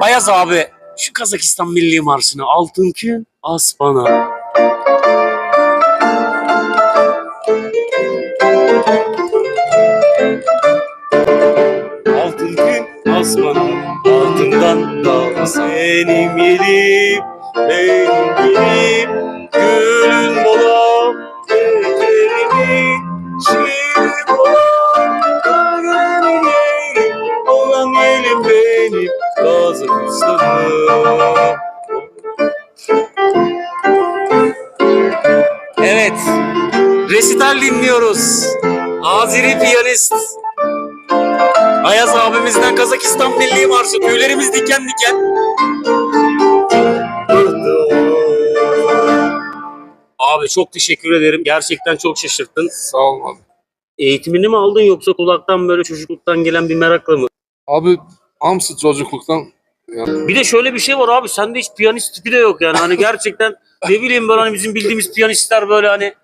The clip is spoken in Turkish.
Ayaz abi şu Kazakistan Milli Marşı'nı altın gün as bana. Altın gün as bana altından da senin yerim benim yerim gülün mola gecelerimi şiirim benim Kazakistan'ım Evet resital dinliyoruz Azeri piyanist Ayaz abimizden Kazakistan Milli Marşı tüylerimiz diken diken. Abi çok teşekkür ederim. Gerçekten çok şaşırttın. Sağ ol abi. Eğitimini mi aldın yoksa kulaktan böyle çocukluktan gelen bir merakla mı? Abi hamsı çocukluktan yani Bir de şöyle bir şey var abi sende hiç piyanist tipi de yok yani. Hani gerçekten ne bileyim böyle hani bizim bildiğimiz piyanistler böyle hani